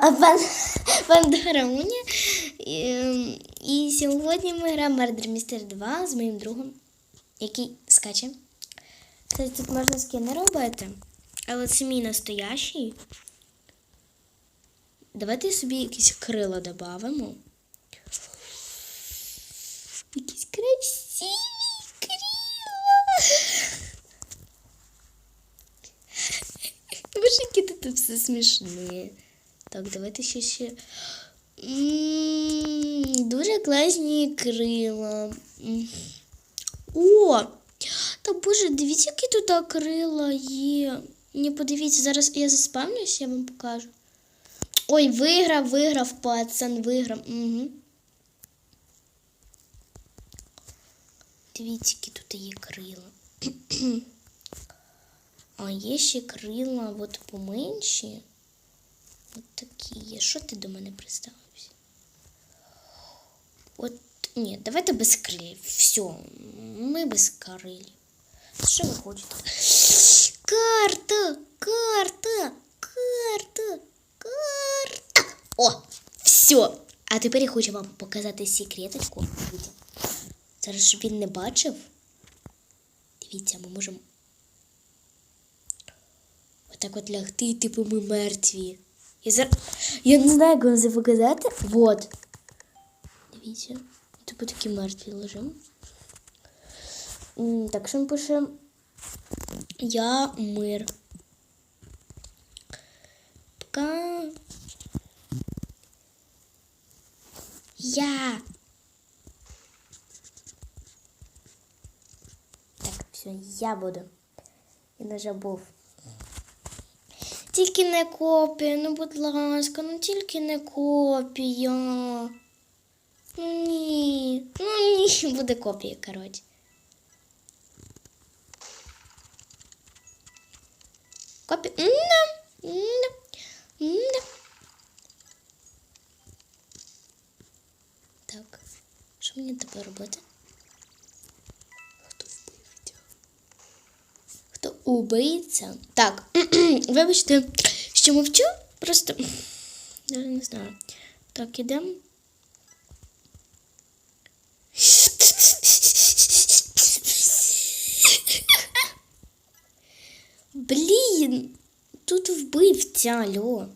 пан, Пандора Уня. І, ем, і сьогодні ми граємо Murder Mystery 2 з моїм другом, який скаче. Кстати, тут можна скини робити, але це мій настоящий. Давайте собі якісь крила додамо. Якісь красиві крила. Боже, які тут все смішне. Так, давайте ще ще. Дуже класні крила. О! Та боже, дивіться, які тут крила є. Ні, подивіться, зараз я заспавнюсь, я вам покажу. Ой, виграв, виграв, пацан, виграв. Угу. Дивіться, які тут є крила. А є ще крила от поменші. Такі є. Що ти до мене приставився? От, ні, давайте без крилів. Все, ми без крилів. Що ви хочете? Карта! Карта! Карта! Карта! О! Все! А тепер я хочу вам показати секреточку. Зараз, щоб він не бачив. Дивіться, ми можемо Отак от лягти, типу ми мертві. Я, зар... я не знаю, як вам це показати. Вот. Дивіться. Типу такі мертві лежимо. М, Так, що ми пишемо? Я мир. Пока. Я. Так, все, я буду. Я нажабув. Тільки не копія, ну будь ласка, ну тільки не копія. Ну ні. Ну ні, буде копія, коротше. Копія. М-да, м-да, м-да. Так, що мені тепер робити? Убийця? Так, вибачте, що мовчу, просто я не знаю. Так, ідемо. Блін, тут вбивця, алло.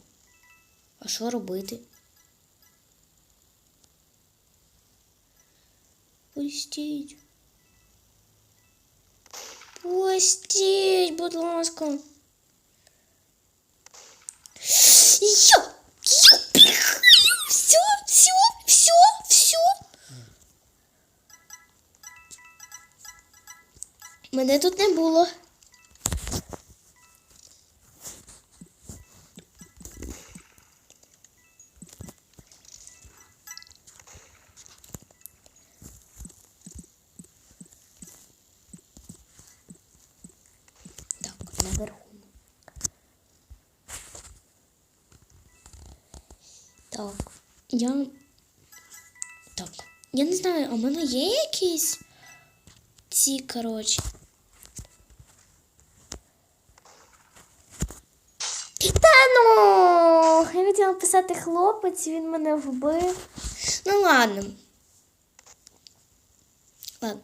А що робити? Пустіть. Пустіть, будь ласка. Йо! Йо! Все, все, все, все. Мене тут не було. Я. Так. Я не знаю, а в мене є якісь ці, коротше. Та ну! Я хотіла писати хлопець, він мене вбив. Ну ладно. Ладно.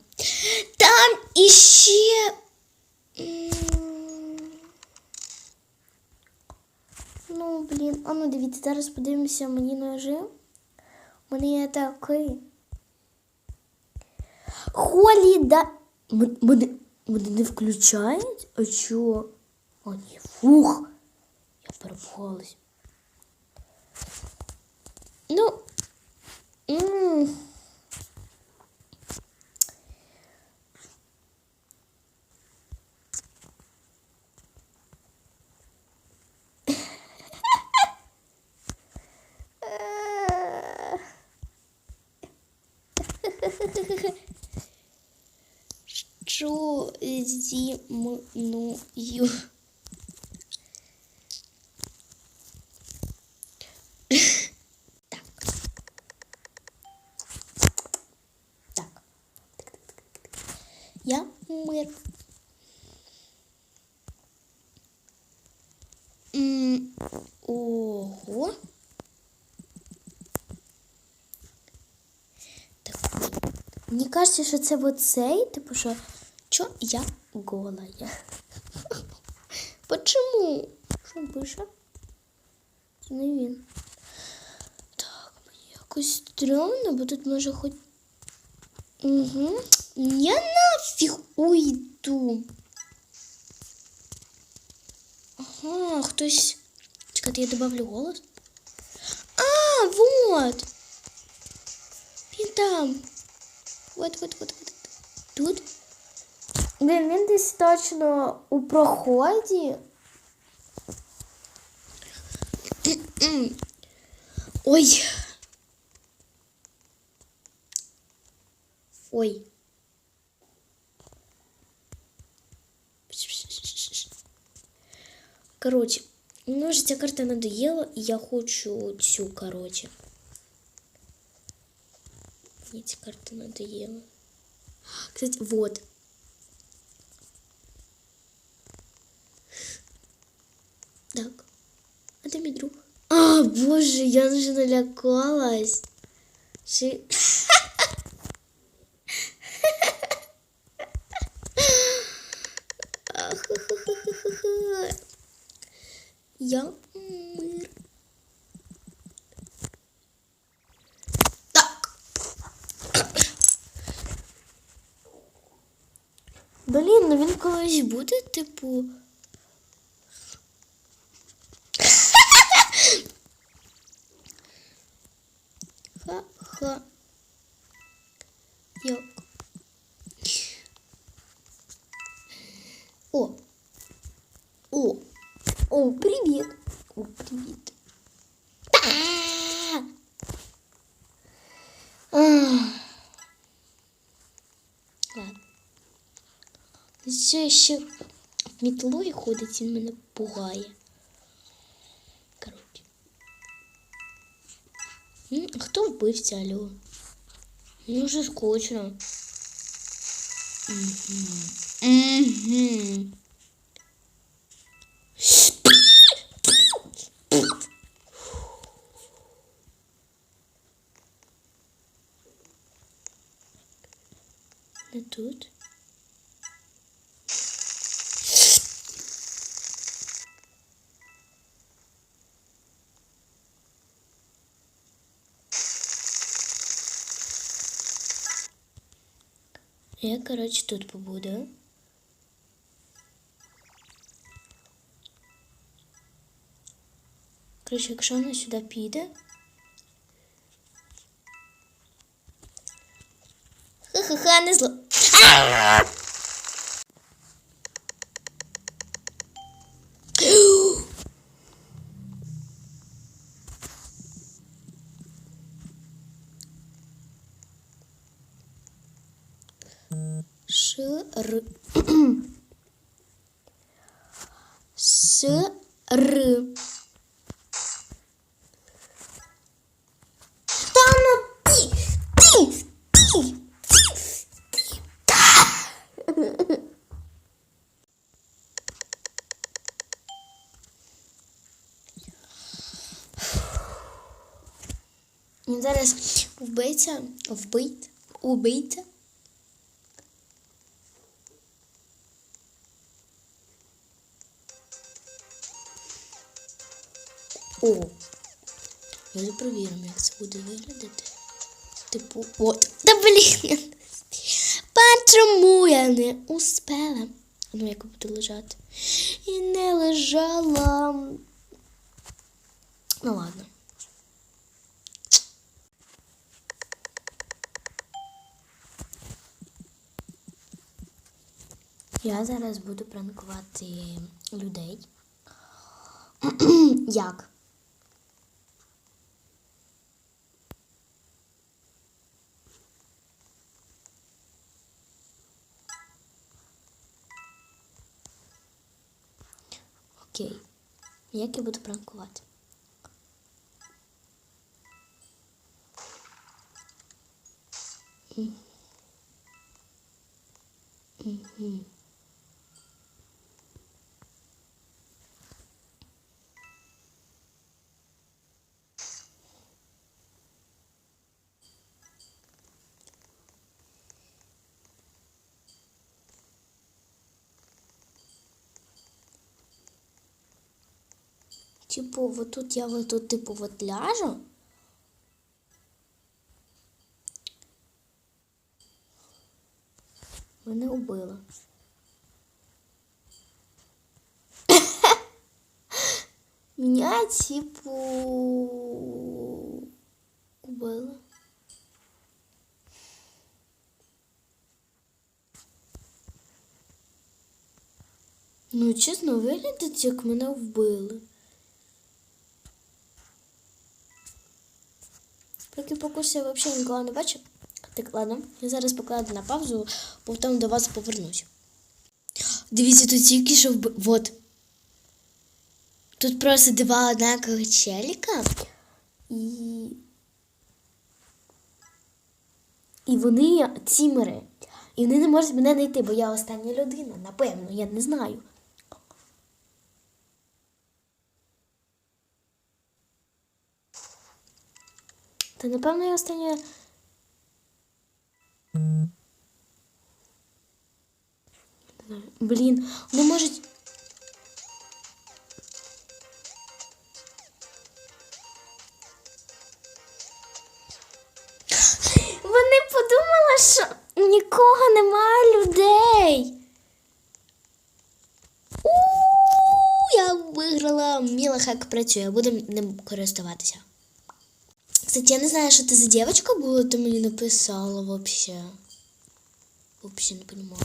Там іще. Ну, блін, а ну дивіться, зараз подивимося мені ножи. У мене є такий. Холіда. Мене, мене не включають? А чого? О, ні, фух. Я порвалась. Ну. м. Що зі мною? Так. Так. Я мир. М, Ого. Мені кажеться, що це оцей, типу, що, що я голая. Почому? Що пише? Не він. Так, мені якось стрьомно, бо тут може хоч. Угу. Я нафіг уйду. Ага, хтось. Чекайте, я добавлю голос. А, вот. Він там. Вот, вот, вот, вот. Тут. Блін, він десь точно у проході. Ой. Ой. Короче, ну вже ця карта надоела, і я хочу цю, короче. Мне эти карты надоело. Кстати, вот. Так. Ты мой друг. А, боже, я уже налякалась. Ши... Ну він колись буде, типу. Все ще мітлою ходить, він мене пугає. Коротше. А Хто вбивця, алло? Мені вже скучно. Угу. Тут. Я, коротше, тут побуду. Коротше, якщо вона сюди піде. Ха-ха-ха, не зло. Шр. Ср. Та ну ти, ти, ти, ти, ти. Він зараз вбиться, вбить, убийця. О, я перевіримо, як це буде виглядати. Типу, от. Та блін. Чому я не успела? Ну, як буду лежати. І не лежала. Ну ладно. Я зараз буду пранкувати людей. Як? Окей. Як я буду пранкувати? М. Типу, вот тут я вот тут, типу, вот ляжу. Мене убило. Меня, типу, убило. Ну, чесно, виглядить, як мене вбили. Поки покуси я взагалі нікого не бачу. Так, ладно, я зараз покладу на паузу, потім до вас повернусь. Дивіться, тут тільки що вб... Вот. Тут просто два однакових челіка. І. І вони тімери. І вони не можуть мене знайти, бо я остання людина, напевно, я не знаю. Та напевно я знаю. Блін, вони можуть. Вони подумали, що нікого немає людей. У, я виграла Міла хак працює, буду ним користуватися. Кстати, я не знаю, що ти за девочка була, ти мені написала вообще. Вообще не понимаю.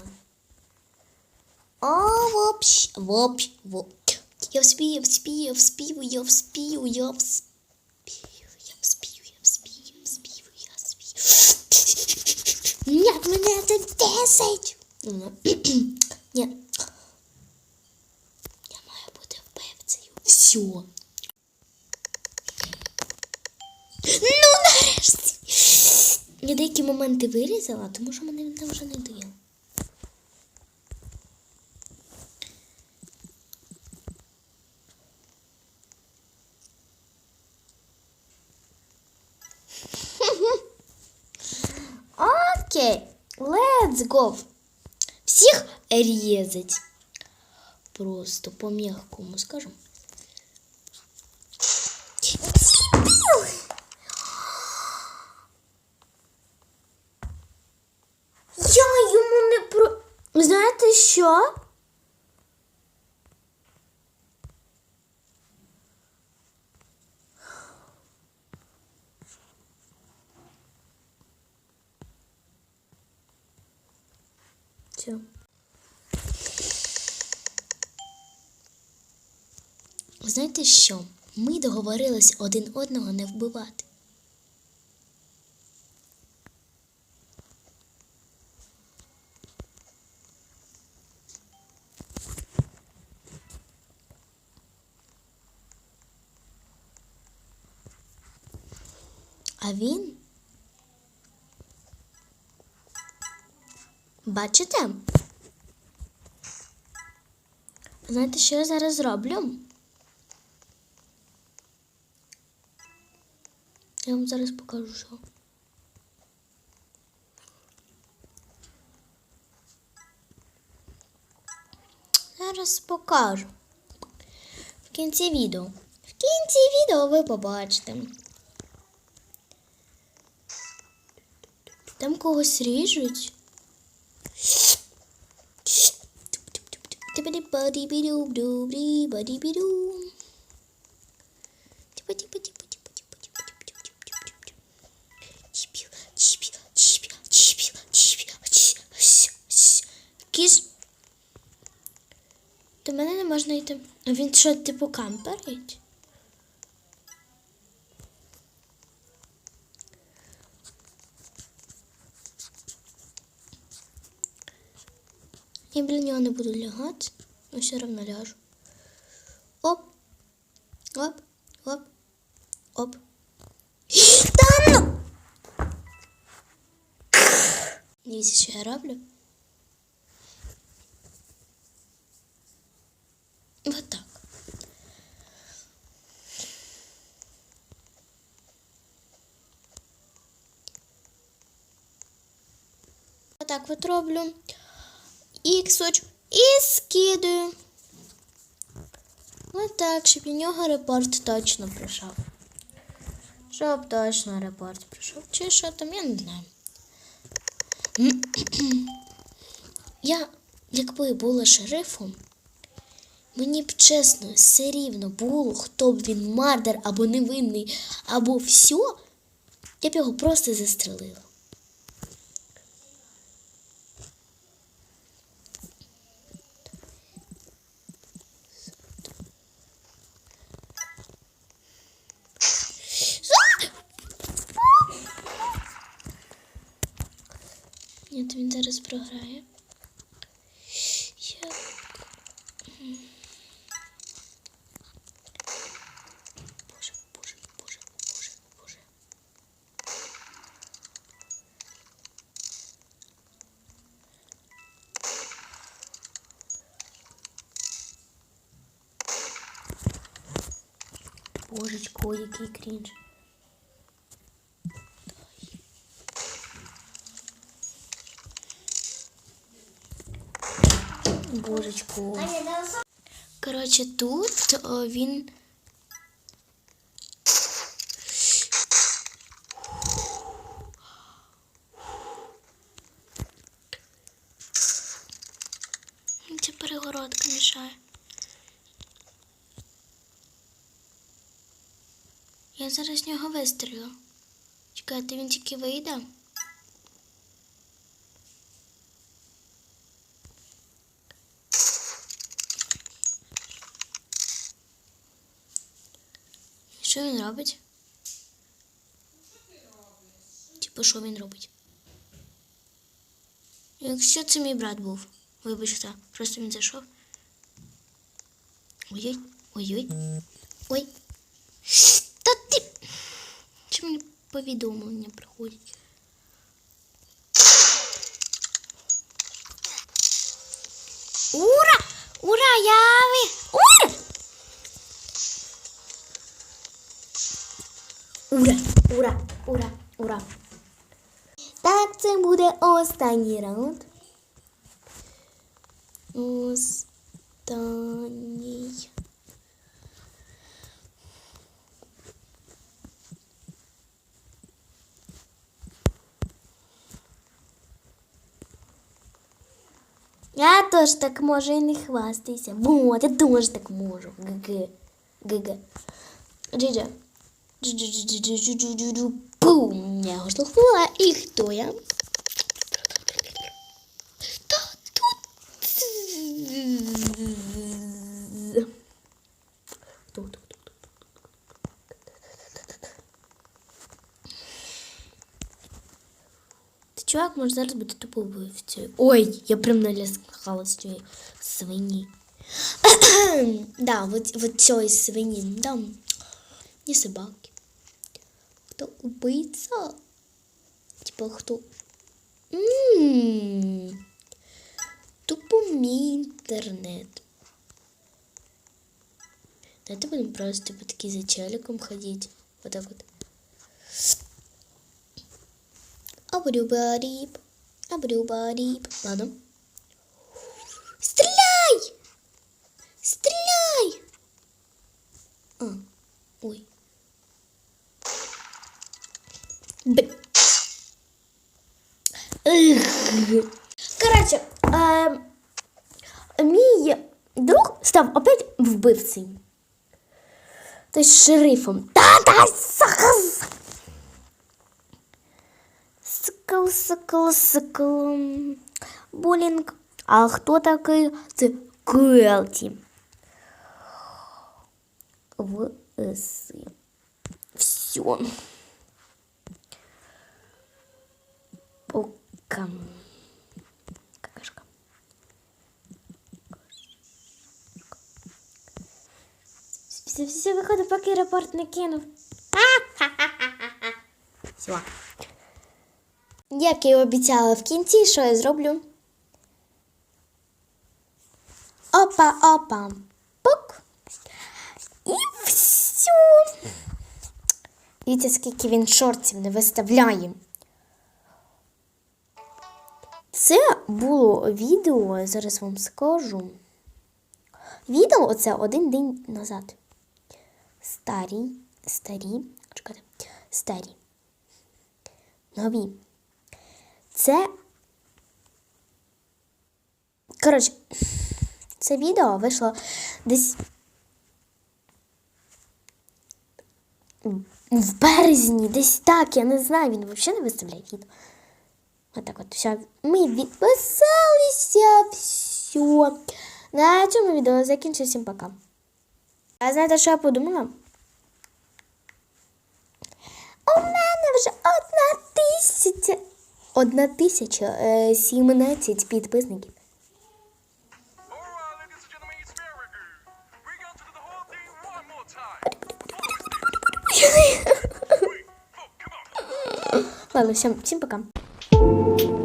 А, вообще, вообще, воп. Я вспію, вспію, я вспію, я вспію, я вспію, я вспію, я вспію, я вспію, я вспію. Нет, мене це 10. Ну, Ні. Я маю бути вбивцею. Все. Ну, нарешті. Я деякі моменти вирізала, тому що мене він вже не дає. Окей, let's go. Всіх різать. Просто по-мягкому скажем. Дебіл! Я йому не про. Знаєте що? Все. Знаєте що? Ми договорились один одного не вбивати. А він? Бачите? Знаєте, що я зараз зроблю? Я вам зараз покажу, що. Зараз покажу. В кінці відео. В кінці відео ви побачите. Там когось ріжуть. Кіс. До мене не можна йти. А він що, типу, камперить? Я біля нього не буду лягати, но все равно ляжу. Оп. Оп. Оп. Оп. Та ну! Дивіться, що я роблю. Вот так. Вот так вот роблю. Іксоч і скидаю. Ну так, щоб у нього репорт точно прийшов. Щоб точно репорт прийшов. Чи що там, я не знаю. Я, якби була шерифом, мені б чесно, все рівно було, хто б він мардер або невинний, або все, я б його просто застрелила. Ні, то він зараз програє. Я... Боже, боже, боже, боже, боже. Божечко, який крінж. Божечко. Коротше, тут о, він. Ця перегородка мішає. Я зараз з нього вистрілю. Чекайте, він тільки вийде. Що він робить? Типу, що він робить? Якщо це мій брат був, вибачте, просто він зайшов. Ой-ой, ой-ой. Ой. Та ти. Чи мені повідомлення приходять? Ура! Ура! Я ви! Ура! Ура! Ура! Ура! Ура! Так, це буде останній раунд. Останній. Я теж так можу і не хвастайся. Вот, я теж так можу. ГГ. ГГ. Джиджа. Джу-джу-джу-джу-джу-джу-джу. Бум! Я його штовхнула. І хто я? Та тут. Хто, хто, хто, хто? Ти чувак може зараз бути тупо вбивцею. Ой, я прям налякала з цієї свині. да, вот, вот цієї свині. Да. Не собаки. Хто убийця? Типа хто? М, Тупо мій інтернет. Давайте будем просто типа такие за челиком ходить. Вот так вот. Абрюбариб. Абрюбариб. Ладно. Стреляй! Стреляй! А, ой. Коротше, е, мій друг став опять вбивцею. Тобто шерифом. Та-та, саказ! Сикл, сикл, сикл. Булінг. А хто такий? Це Келті. В С. Все. Пока. Какашка. Все, все, виходить, поки репорт не кинув. Все. Як я і обіцяла в кінці, що я зроблю? Опа, опа. Пук. І все. Дивіться, скільки він шортів не виставляє. Це було відео, зараз вам скажу. відео оце один день назад. Старі, старі, чекайте, старі. Нові. Це. Коротше, це відео вийшло десь в березні, десь так, я не знаю, він взагалі не виставляє відео. Отак от все. Ми відписалися, все. На цьому відео закінчу. Всім пока. А знаєте, що я подумала? У мене вже одна тисяча. Одна тисяча е, сімнадцять підписників. Come on. Ладно, всім, всім пока. thank you.